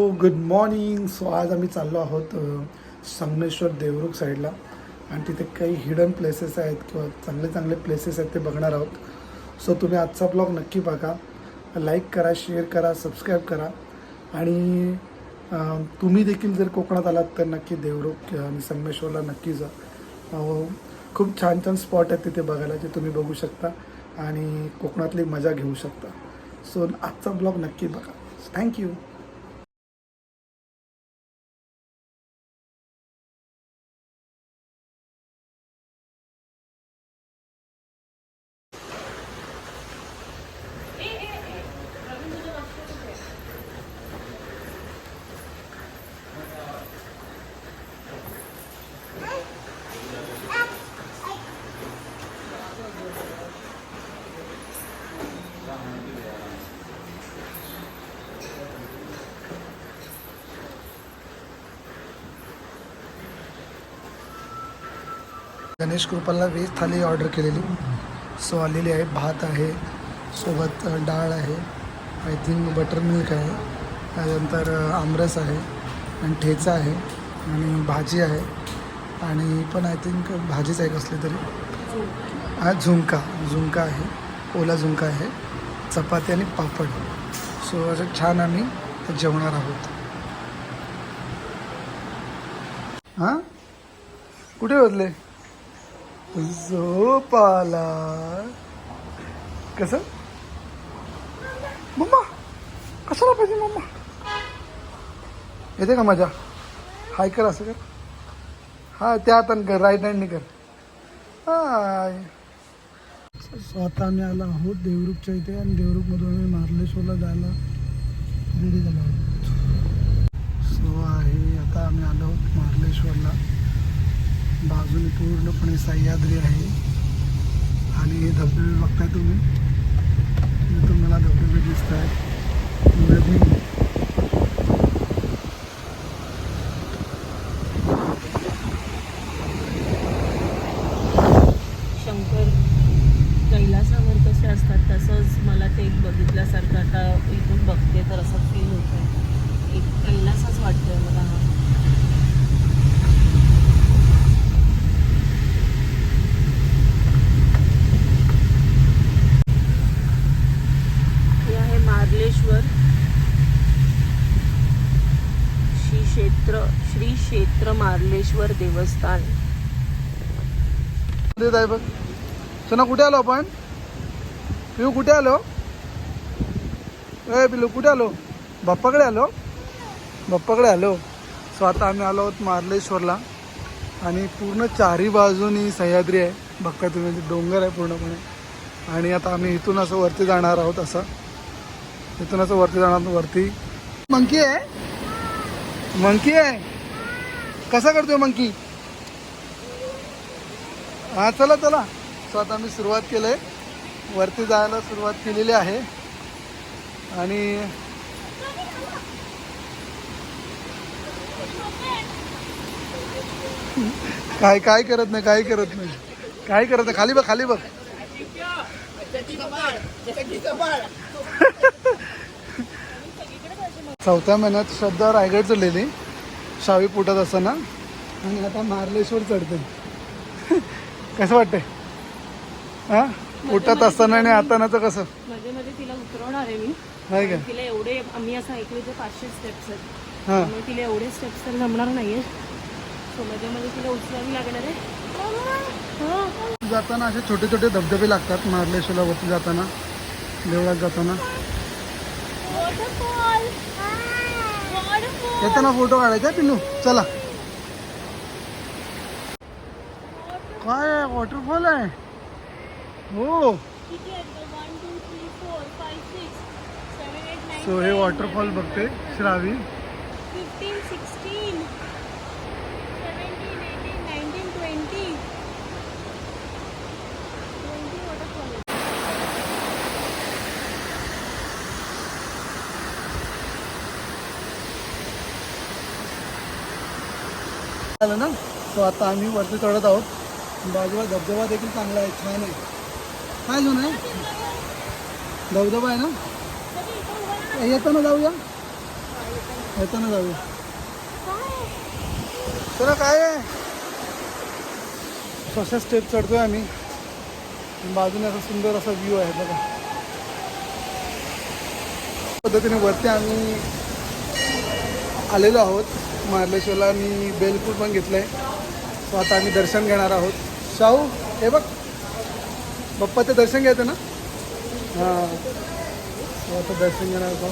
Good morning so आज आम्ही चाललो आहोत संगमेश्वर देवरुख साईडला आणि तिथे काही हिडन प्लेसेस आहेत किंवा चांगले चांगले प्लेसेस आहेत ते बघणार आहोत. सो तुम्ही आजचा ब्लॉग नक्की बघा. लाईक करा शेअर करा सबस्क्राईब करा. आणि तुम्ही देखील जर कोकणात आलात तर नक्की देवरुख आणि संगमेश्वरला नक्की जा. खूप छान छान स्पॉट आहेत तिथे बघायला जे तुम्ही बघू शकता आणि कोकणातली मजा घेऊ शकता. सो आजचा ब्लॉग नक्की बघा. थँक्यू गणेश कृपाला व्हेज थाली ऑर्डर केलेली. सो आलेली आहे. भात आहे. सोबत डाळ आहे. आय थिंक बटर मिल्क आहे. त्यानंतर आमरस आहे. आणि ठेचा आहे. आणि भाजी आहे. आणि पण आय थिंक भाजीच आहे कसली तरी. हा झुणका. झुणका आहे. ओला झुणका आहे. चपाती आणि पापड. सो असं छान आम्ही जेवणार आहोत. हां? कुठे बदले झोप आला कसं? मम्मा कशाला पाहिजे मम्मा? येते का माझ्या हाय कर असं कर. हा त्या हाताने कर राईट हँडने कर. हाय. सो आता आम्ही आलो आहोत देवरुखच्या इथे आणि देवरुखमधून आम्ही मार्लेश्वरला जायला रेडी झालो आहोत. सो आहे आता आम्ही आलो आहोत मार्लेश्वरला. बाजूने पूर्णपणे सह्याद्री आहे. आणि हे धबधबे बघताय तुम्ही? तुम्हाला धबधबे दिसत आहेत नदी शंकर कैलासावर कसे असतात तसंच मला ते एक बघितल्यासारखं आता इथून बघते तर असं फील होत आहे एक कैलासच वाटतोय मला हा हे आहे मार्लेश्वर श्री क्षेत्र श्री क्षेत्र मार्लेश्वर देवस्थान. देत आहे बघ. सोना कुठे आलो आपण? पिऊ कुठे आलो? ए पिलू कुठे आलो? बाप्पाकडे आलो. बाप्पाकडे आलो. सो आता आम्ही आलो आहोत मार्लेश्वरला. आणि पूर्ण चारी बाजूनी सह्याद्री आहे. भक्का तुम्ही डोंगर आहे पूर्णपणे. आणि आता आम्ही इथून असं वरती जाणार आहोत असं. इथून असं वरती जाणार आहोत वरती. मंकी आहे? मंकी आहे? कसा करतोय मंकी? हा चला चला. सो आता मी सुरुवात केलं आहे वरती जायला सुरुवात केलेली आहे. आणि काय काय करत नाही काय करत नाही. काय करत नाही खाली बघ खाली बघ. चौथ्या महिन्यात श्रद्धा रायगड चढलेली शावी पुटत असताना आणि आता मार्लेश्वर चढते कसं वाटतंय? हा? उठत असताना आणि आतानाचं कसं? मध्ये मध्ये तिला उतरवणार आहे मी. नाही का? तिला एवढे आम्ही असं ऐकलं ते पाचशे स्टेप्स आहेत. हां. त्यामुळे तिला एवढे स्टेप्स तर जमणार नाहीये. सो मध्ये मध्ये तिला उचलावी लागणार आहे. हा. जाताना असे छोटे छोटे धबधबे लागतात मार्लेश्वरला वरती जाताना देवळात जाताना. येताना फोटो काढायचा पिल्लू चला काय आहे वॉटरफॉल आहे हो किती आहेत गं? One, two, three, four, five, six, seven, eight, nine, सो हे ten, वॉटरफॉल बघते श्रावी fifteen, sixteen, आलं ना सो आता आम्ही वरती चढत आहोत. बाजूला धबधबा देखील चांगला आहे छान आहे. काय जुनं आहे? धबधबा आहे ना? येताना जाऊया. येताना जाऊया. तुला काय आहे? कशा स्टेप चढतोय आम्ही. बाजूने असा सुंदर असा व्ह्यू आहे बघा. पद्धतीने वरती आम्ही आलेलो आहोत. मार्लेश्वरला मी बेलपूर पण घेतलंय. सो आता आम्ही दर्शन घेणार आहोत. शाहू हे बघ. बाप्पाचं दर्शन घ्यायचं ना? हां. सो आता दर्शन घेणार आहोत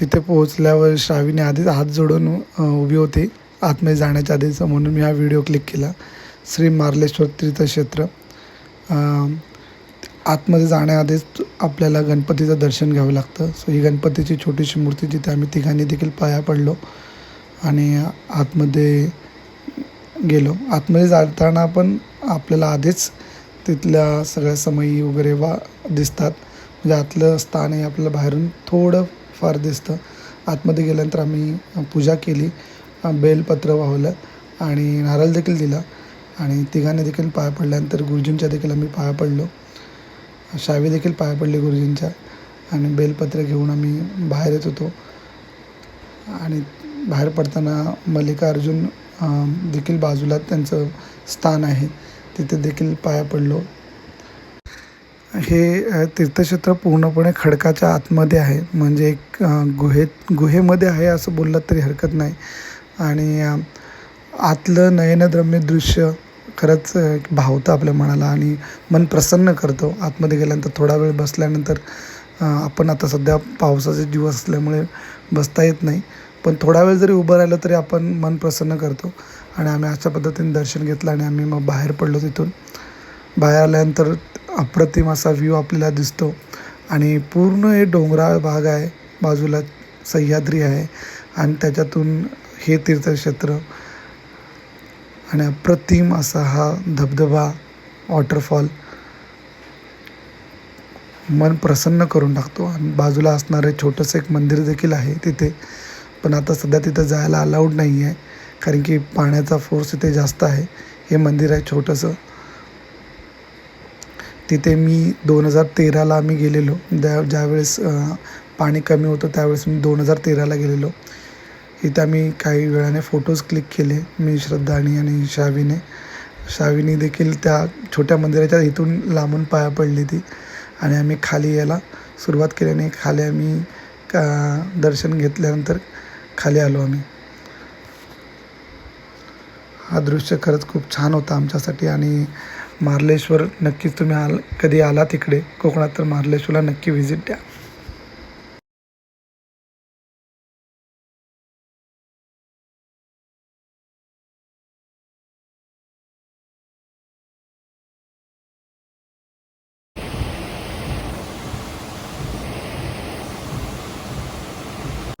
तिथे पोहोचल्यावर श्रावीने आधीच हात जोडून उभी होती. आतमध्ये जाण्याच्या आधीच म्हणून मी हा व्हिडिओ क्लिक केला. श्री मार्लेश्वर तीर्थक्षेत्र. आतमध्ये जाण्याआधीच आपल्याला गणपतीचं दर्शन घ्यावं लागतं. सो ही गणपतीची छोटीशी मूर्ती जिथे आम्ही तिघांनी देखील पाया पडलो आणि आतमध्ये गेलो. आतमध्ये जाताना पण आपल्याला आधीच तिथल्या सगळ्या समयी वगैरे वा दिसतात. म्हणजे आतलं स्थान हे आपल्याला बाहेरून थोडं फार दिसतं. आतमध्ये गेल्यानंतर आम्ही पूजा केली बेलपत्र वाहवलं आणि नारळ देखील दिला आणि तिघांनी देखील पाया पडल्यानंतर गुरुजींच्या देखील आम्ही पाया पडलो. शावी देखील पाया पडले गुरुजींच्या आणि बेलपत्र घेऊन आम्ही बाहेर येत होतो. आणि बाहेर पडताना मल्लिकार्जुन देखील बाजूला त्यांचं स्थान आहे. तिथे देखील पाया पडलो. हे तीर्थक्षेत्र पूर्णपणे खडकाच्या आतमध्ये आहे. म्हणजे एक गुहेत गुहेमध्ये आहे असं बोललं तरी हरकत नाही. आणि आतलं नयनद्रम्य दृश्य खरंच भावतं आपल्या मनाला आणि मन प्रसन्न करतो. आतमध्ये गेल्यानंतर थोडा वेळ बसल्यानंतर आपण आता सध्या पावसाचे दिवस असल्यामुळे बसता येत नाही. पण थोडा वेळ जरी उभं राहिलं तरी आपण मन प्रसन्न करतो. आणि आम्ही अशा पद्धतीने दर्शन घेतलं आणि आम्ही मग बाहेर पडलो तिथून. बाहेर आल्यानंतर अप्रतिम असा व्ह्यू आपल्याला दिसतो. आणि पूर्ण हे डोंगराळ भाग आहे. बाजूला सह्याद्री आहे. आणि त्याच्यातून हे तीर्थक्षेत्र आणि अप्रतिम असा हा धबधबा वॉटरफॉल मन प्रसन्न करून टाकतो. आणि बाजूला असणारं छोटंसं एक मंदिर देखील आहे तिथे. पण आता सध्या तिथं जायला अलाउड नाही आहे कारण की पाण्याचा फोर्स तिथे जास्त आहे. हे मंदिर आहे छोटंसं. तिथे मी दोन हजार तेराला आम्ही गेलेलो. त्या ज्यावेळेस पाणी कमी होतं त्यावेळेस मी दोन हजार तेराला गेलेलो. इथे आम्ही काही वेळाने फोटोज क्लिक केले मी श्रद्धानी आणि शाविने. शाविनी देखील त्या छोट्या मंदिराच्या इथून लांबून पाया पडली ती आणि आम्ही खाली यायला सुरुवात केल्याने खाली आम्ही का दर्शन घेतल्यानंतर खाली आलो आम्ही. हा दृश्य खरंच खूप छान होता आमच्यासाठी आणि मार्लेश्वर नक्कीच तुम्ही आल कधी आला तिकडे कोकणात तर मार्लेश्वरला नक्की व्हिजिट द्या.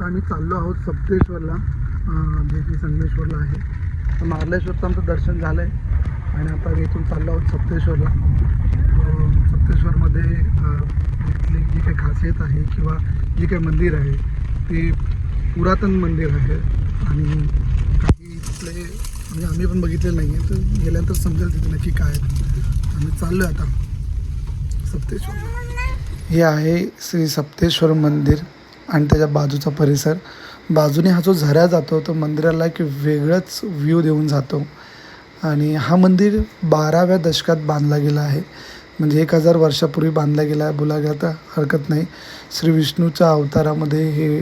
आम्ही चाललो आहोत सप्तेश्वरला जे की संगमेश्वरला आहे. तर मार्लेश्वरचं आमचं दर्शन झालं आहे आणि आता इथून चाललो आहोत सप्तेश्वरला. सप्तेश्वरमध्ये इथली जी काही खासियत आहे किंवा जी काही मंदिर आहे ते पुरातन मंदिर आहे आणि काही इथले म्हणजे आम्ही पण बघितलेलं नाही आहे तर गेल्यानंतर समजेल तिथे नक्की काय आहे. आम्ही चाललो आहे आता सप्तेश्वर हे आहे श्री सप्तेश्वर मंदिर. आणि त्याच्या बाजूचा परिसर. बाजूने हा जो झऱ्या जातो तो मंदिराला एक वेगळंच व्ह्यू देऊन जातो. आणि हा मंदिर बाराव्या दशकात बांधला गेला आहे. म्हणजे एक हजार वर्षापूर्वी बांधला गेला आहे. बोला गेला तर हरकत नाही. श्री विष्णूच्या अवतारामध्ये हे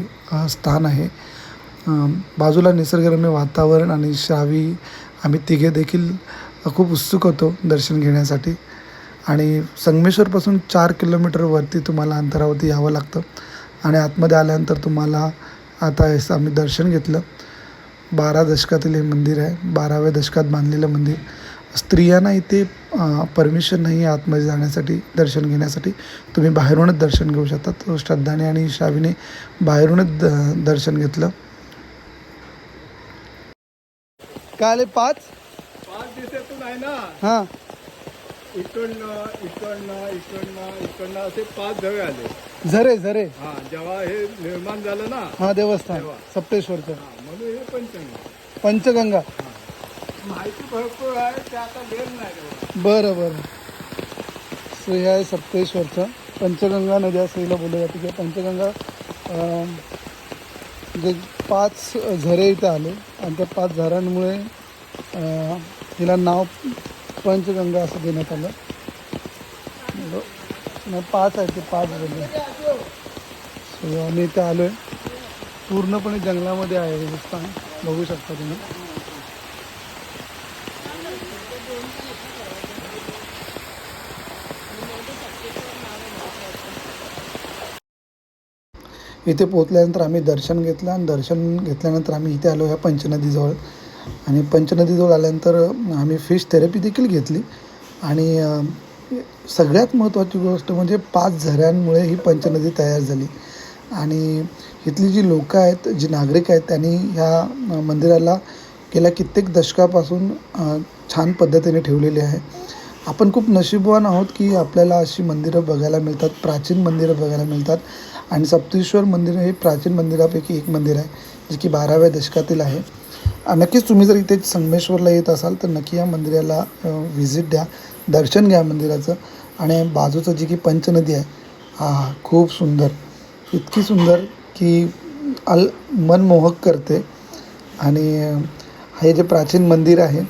स्थान आहे. बाजूला निसर्गरम्य वातावरण आणि श्रावी आम्ही तिघे देखील खूप उत्सुक होतो दर्शन घेण्यासाठी. आणि संगमेश्वरपासून चार किलोमीटरवरती तुम्हाला अंतरावरती यावं लागतं. आणि आतमध्ये आल्यानंतर तुम्हाला आता हे आम्ही दर्शन घेतलं. बारा दशकातील हे मंदिर आहे. बाराव्या दशकात बांधलेलं मंदिर. स्त्रियांना इथे परमिशन नाही आहे आतमध्ये जाण्यासाठी दर्शन घेण्यासाठी. तुम्ही बाहेरूनच दर्शन घेऊ शकता तो श्रद्धाने आणि शावीने बाहेरूनच द दर्शन घेतलं. काय आले? पाच? पाच दिवसातून आहे ना. हां. इकडनं इकडनं इकडनं इकडनं असे पाच झवे आले. झरे झरे. हा जेव्हा हे निर्माण झालं ना हा देवस्थान सप्तेश्वरचं. हा, म्हणून हे पंचंग पंचगंगा. माहिती भरपूर आहे ते आता वेळ नाही तेवढा. बरं बरं. हे आहे सप्तेश्वरचं. पंचगंगा नदी असं हिला बोललं जातं. किंवा पंचगंगा अं, जे पाच झरे इथे आले. आणि त्या पाच झऱ्यांमुळे अं, हिला नाव पंचगंगा असं देण्यात आलं. ब- नाही पाच आहे ते पाच बोलले सो आम्ही इथे आलो आहे पूर्णपणे जंगलामध्ये आहे हे स्थान. बघू शकता तुम्ही. इथे पोचल्यानंतर आम्ही दर्शन घेतलं आणि दर्शन घेतल्यानंतर आम्ही इथे आलो ह्या पंचनदीजवळ. आणि पंचनदीजवळ आल्यानंतर आम्ही फिश थेरपी देखील घेतली. आणि सगळ्यात महत्त्वाची गोष्ट म्हणजे पाच झऱ्यांमुळे ही पंचनदी तयार झाली. आणि इथली जी लोकं आहेत जी नागरिक आहेत त्यांनी ह्या मंदिराला गेल्या कित्येक दशकापासून छान पद्धतीने ठेवलेली आहे. आपण खूप नशीबवान आहोत की आपल्याला अशी मंदिरं बघायला मिळतात प्राचीन मंदिरं बघायला मिळतात. आणि सप्तेश्वर मंदिर हे प्राचीन मंदिरापैकी एक मंदिर आहे जे की बाराव्या दशकातील आहे. नक्कीच तुम्ही जर इथे संगमेश्वरला येत असाल तर नक्की या मंदिराला व्हिजिट द्या. दर्शन घ्या मंदिराचं. आणि बाजूचं जी की पंचनदी आहे हा खूप सुंदर. इतकी सुंदर की अल मनमोहक करते. आणि हे जे प्राचीन मंदिर आहे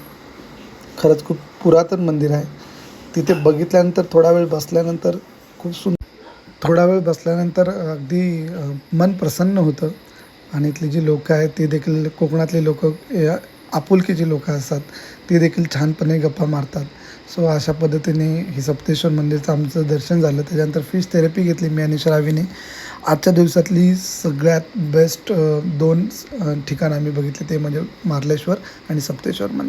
खरंच खूप पुरातन मंदिर आहे. तिथे बघितल्यानंतर थोडा वेळ बसल्यानंतर खूप सुंदर थोडा वेळ बसल्यानंतर अगदी मन प्रसन्न होतं. आणि इथली जी लोकं आहेत ती देखील कोकणातली लोकं आपुलकीची लोकं असतात. ती देखील छानपणे गप्पा मारतात. सो अशा पद्धतीने हे सप्तेश्वर मंदिरचं आमचं दर्शन झालं. त्याच्यानंतर फिश थेरपी घेतली मी आणि श्रावीने आजच्या दिवसातली सगळ्यात बेस्ट दोन ठिकाणं आम्ही बघितली ते म्हणजे मार्लेश्वर आणि सप्तेश्वर मंदिर.